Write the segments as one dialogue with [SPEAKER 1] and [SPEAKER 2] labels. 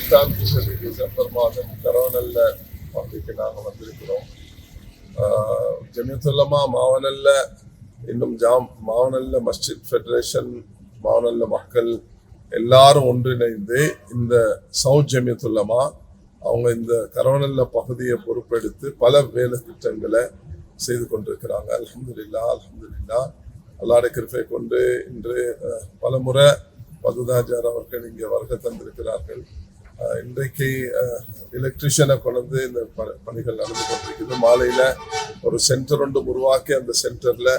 [SPEAKER 1] எட்டாம் தேதி டிசம்பர் மாதம் கரோனல்ல பகுதிக்கு நாங்கள் வந்திருக்கிறோம் ஜமியத்துல்லமா மாவனல்ல இன்னும் ஜாம் மாவனல்ல மஸ்ஜித் ஃபெடரேஷன் மாவனல்ல மக்கள் எல்லாரும் ஒன்றிணைந்து இந்த சவுத் ஜமியத்துல்லமா அவங்க இந்த கரோனல்ல பகுதியை பொறுப்பெடுத்து பல வேலை திட்டங்களை செய்து கொண்டிருக்கிறாங்க அலமதுல்லா அலமதுல்லா அல்லாடை கிருப்பை கொண்டு இன்று பலமுறை பதுதாஜார் அவர்கள் இங்கே வருகை தந்திருக்கிறார்கள் இன்றைக்கு எலக்ட்ரிஷியனை கொண்டு இந்த பணிகள் நடந்து கொண்டிருக்குது. மாலையில ஒரு சென்டர் ஒன்று உருவாக்கி அந்த சென்டர்ல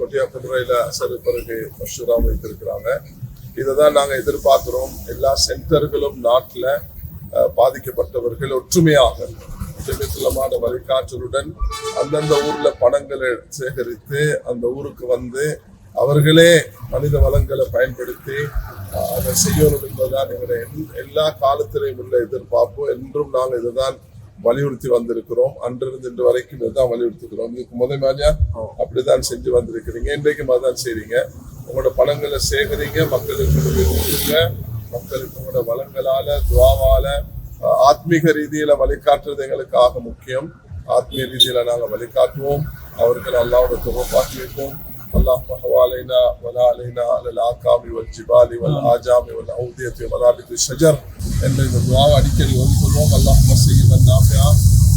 [SPEAKER 1] கொட்டியாக்குமுறையில அசரு பிறகு மஷூரா வைத்திருக்கிறாங்க. இதை தான் நாங்கள் எதிர்பார்க்கிறோம். எல்லா சென்டர்களும் நாட்டில் பாதிக்கப்பட்டவர்கள் ஒற்றுமையாக ஜெமித்துலமான வழிகாற்றலுடன் அந்தந்த ஊர்ல பணங்களை சேகரித்து அந்த ஊருக்கு வந்து அவர்களே மனித வளங்களை பயன்படுத்தி அதை செய்யணும் என்பதுதான் எங்களுடைய எல்- எல்லா காலத்திலையும் உள்ள எதிர்பார்ப்பு. என்றும் நாங்கள் இதுதான் வலியுறுத்தி வந்திருக்கிறோம். அன்றிருந்து இன்று வரைக்கும் இதுதான் வலியுறுத்துகிறோம் இதுக்கு முதல் மாதிரியா? அப்படிதான் செஞ்சு வந்திருக்கிறீங்க. இன்றைக்கும் அதான் செய்றீங்க. உங்களோட பணங்களை சேகரிங்க மக்களுக்கு கொடுங்க. மக்களுக்கு உங்களோட வளங்களால துவாவால ஆத்மீக ரீதியில வழிகாட்டுறது எங்களுக்கு ஆக முக்கியம். ஆத்மீக ரீதியில நாங்க வழிகாட்டுவோம். அவர்கள் அல்லாவோட தொகுப்பாக்கி வைப்போம். اللهم حوالينا ولا علينا على الآكام والجبال والآجام والأودية ومرابط الشجر என்ற இந்த துவாவை அடிக்கடி ஓதிக்கொள்வோம் அல்லாஹ் செய்யும் நாஃபியா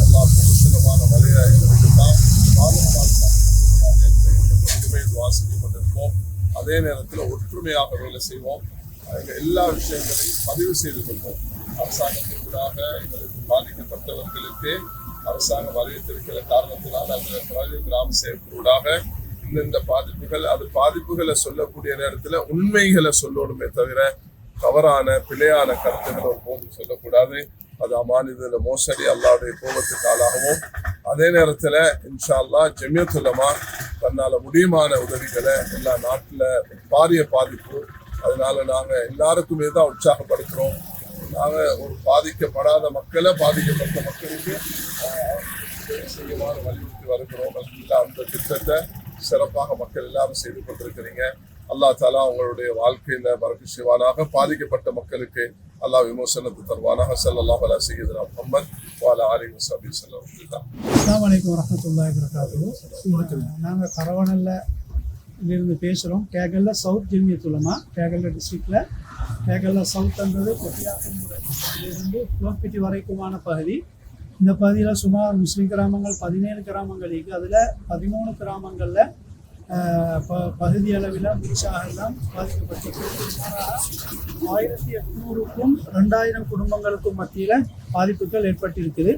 [SPEAKER 1] அல்லாஹ் புருஷனமான மலையை எங்களுக்கு தான் பாதுகாப்பாக இதுவே துவா செஞ்சு கொண்டிருப்போம் அதே நேரத்தில் ஒற்றுமையாக வேலை செய்வோம் எங்க எல்லா விஷயங்களையும் பதிவு செய்து கொள்வோம் அரசாங்கத்திற்காக எங்களுக்கு பாதிக்கப்பட்டவர்களுக்கு அரசாங்கம் அறிவித்திருக்கிற காரணத்தினால் அந்த பிராந்திய கிராம சேவர்களூடாக இந்த பாதிப்புகள் அது பாதிப்புகளை சொல்லக்கூடிய நேரத்தில் உண்மைகளை சொல்லணுமே தவிர தவறான பிழையான கருத்துக்களை ஒரு போதும் சொல்லக்கூடாது. அது அமானிதில் மோசடி அல்லாவுடைய கோபத்துக்கு ஆளாகவும் அதே நேரத்தில் இன்ஷா அல்லாஹ் ஜமியத்துல்லமா தன்னால் முடியுமான உதவிகளை எல்லா நாட்டில் பாரிய பாதிப்பு. அதனால நாங்கள் எல்லாருக்குமே தான் உற்சாகப்படுத்துகிறோம் நாங்கள் ஒரு பாதிக்கப்படாத மக்களை பாதிக்கப்பட்ட மக்களுக்கு செய்யுமாறு வலியுறுத்தி வருகிறோம். அந்த திட்டத்தை சிறப்பாக மக்கள் எல்லாரும் செய்து கொண்டிருக்கிறீங்க. அல்லாஹ் தாலா உங்களுடைய வாழ்க்கையில பறக்கு செய்வானாக. பாதிக்கப்பட்ட மக்களுக்கு அல்லாஹ் விமோசனத்தை தருவானாக. ஸல்லல்லாஹு அலைஹி சய்யிதுனா முஹம்மத் வஅலா ஆலிஹி வஸஹ்பிஹி வஸல்லம்.
[SPEAKER 2] அஸ்ஸலாமு அலைக்கும் வரஹ்மத்துல்லாஹி வரகாத்துஹு நாங்கள் கரவணல்ல இருந்து பேசுகிறோம் கேகல்ல சவுத் ஜெமியத்துலமா கேகல்ல டிஸ்ட்ரிக்டில் கேகல்ல சவுத்ன்றது கொட்டியாத்தூரிலிருந்து குளம்பிட்டி வரைக்குமான பகுதி. இந்த பகுதியில் சுமார் முஸ்லீம் கிராமங்கள் பதினேழு கிராமங்கள் இருக்குது அதில் பதிமூணு கிராமங்களில் ப பகுதி அளவில் முழுசாக எல்லாம் பாதிக்கப்பட்டிருக்கு. ஆயிரத்தி எட்நூறுக்கும் ரெண்டாயிரம் குடும்பங்களுக்கும் மத்தியில் பாதிப்புகள் ஏற்பட்டிருக்குது.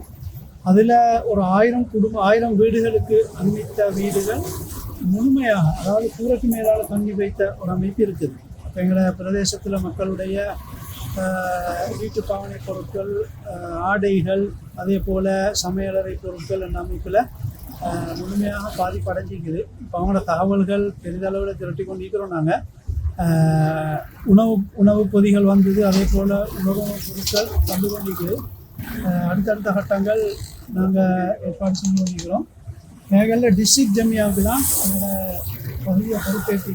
[SPEAKER 2] அதில் ஒரு ஆயிரம் குடும்பம் ஆயிரம் வீடுகளுக்கு அண்மித்த வீடுகள் முழுமையாக அதாவது கூரைக்கு மேலால் தங்கி வைத்த ஒரு அமைப்பு இருக்குது. அப்போ எங்களை பிரதேசத்தில் மக்களுடைய வீட்டு பாவனை பொருட்கள் ஆடைகள் அதே போல் சமையலறை பொருட்கள் என்ற அமைப்பில் முழுமையாக பாதிப்படைஞ்சிக்குது. இப்போ அவங்களோட தகவல்கள் பெரிதளவில் திரட்டி கொண்டிருக்கிறோம் நாங்கள் உணவு உணவு பொதிகள் வந்தது அதே போல் உணவு பொருட்கள் வந்து கொண்டிருக்குது. அடுத்தடுத்த கட்டங்கள் நாங்கள் ஏற்பாடு செஞ்சு கொண்டிருக்கிறோம். மேகலில் டிஸ்ட்ரிக்ட் ஜமியாவுக்கு தான் எங்களோட பகுதியை பொறுப்பேற்றி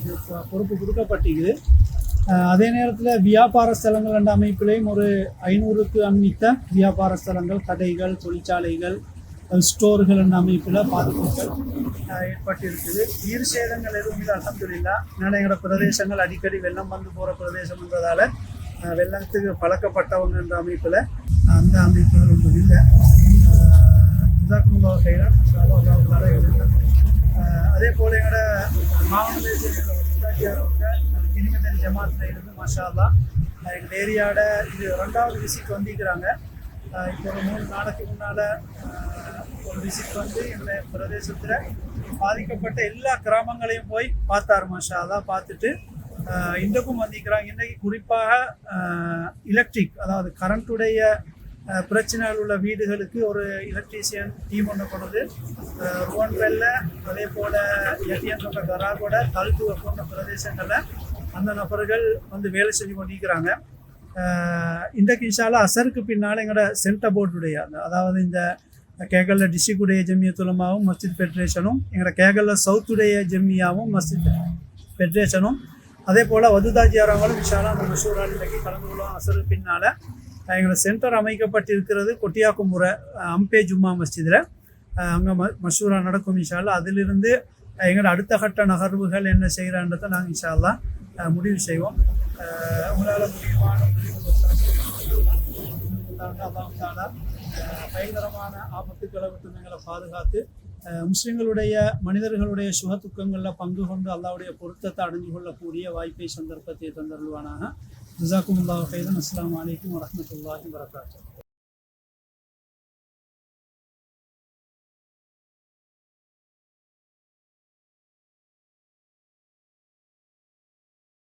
[SPEAKER 2] பொறுப்பு கொடுக்கப்பட்டிருக்குது. அதே நேரத்தில் வியாபார ஸ்தலங்கள் என்ற அமைப்பிலையும் ஒரு ஐநூறுக்கு அண்மித்த வியாபார ஸ்தலங்கள் கடைகள் தொழிற்சாலைகள் ஸ்டோர்கள் என்ற அமைப்பில் பாதிப்புகள் ஏற்பட்டிருக்குது. உயிர் சேதங்கள் எதுவும் இல்லை அலமதுல்லா ஏன்னா எங்களோட பிரதேசங்கள் அடிக்கடி வெள்ளம் வந்து போகிற பிரதேசம்ன்றதால வெள்ளத்துக்கு பழக்கப்பட்டவங்க என்ற அமைப்பில் அந்த அமைப்புகள் ஒன்றும் இல்லை. இதாக்குமுல்லா கைதான் அதே போல் எங்களோட மாவட்ட தேசிய கிரிமினல் ஜமாத்தில் இருந்து மாஷா அல்லா எங்கள் ஏரியாவோட இது ரெண்டாவது விசிட் வந்திருக்கிறாங்க. இப்போ ஒரு மூணு நாளைக்கு முன்னால் ஒரு விசிட் வந்து எங்களை பிரதேசத்தில் பாதிக்கப்பட்ட எல்லா கிராமங்களையும் போய் பார்த்தார் மாஷா அல்லா பார்த்துட்டு இன்றைக்கும் வந்திருக்கிறாங்க. இன்றைக்கு குறிப்பாக எலக்ட்ரிக் அதாவது கரண்ட்டுடைய பிரச்சனைகள் உள்ள வீடுகளுக்கு ஒரு எலக்ட்ரீஷியன் டீம் ஒன்று கொண்டது. ருவன்வெல்ல அதே போல் எட்டியன் கராகோட கல்துவ போன்ற பிரதேசங்களில் அந்த நபர்கள் வந்து வேலை செஞ்சு கொண்டிருக்கிறாங்க. இன்றைக்கு இன்ஷால்லா அசருக்கு பின்னால் எங்களோட சென்டர் போர்டுடைய அதாவது இந்த கேகல்ல டிஸ்ட்ரிக்டுடைய ஜெமியத்துலமாவும் மஸ்ஜித் ஃபெடரேஷனும் எங்களோட கேகல்ல சவுத்துடைய ஜெமியாவும் மஸ்ஜித் ஃபெடரேஷனும் அதே போல் வதுதாஜியாரங்களும் விஷாலா அந்த மஷூரா இன்றைக்கு கலந்து கொள்ளும் அசருக்கு பின்னால் எங்களோட சென்டர் அமைக்கப்பட்டிருக்கிறது கொட்டியாக்குமுறை அம்பே ஜும்மா மஸ்ஜிதில். அங்கே ம மஷூரா நடக்கும் இன்ஷால்லா அதிலிருந்து எங்களோட அடுத்த கட்ட நகர்வுகள் என்ன செய்கிறான்றதை நாங்கள் இன்ஷால்லாம் முடிவு செய்வோம். உங்களால் முடியுமான அல்லாஹ் பயங்கரமான ஆபத்துக்களை விட்டு எங்களை பாதுகாத்து முஸ்லிம்களுடைய மனிதர்களுடைய சுக துக்கங்களில் பங்கு கொண்டு அல்லாவுடைய பொருத்தத்தை அடைஞ்சு கொள்ளக்கூடிய வாய்ப்பை சந்தர்ப்பத்தை தந்தருள்வானாக. ஜிசாக்கும் அல்லாஹ் கைதன். அஸ்லாம் வலைக்கம் வரமத்துல்லாஹி வரகாத்தூ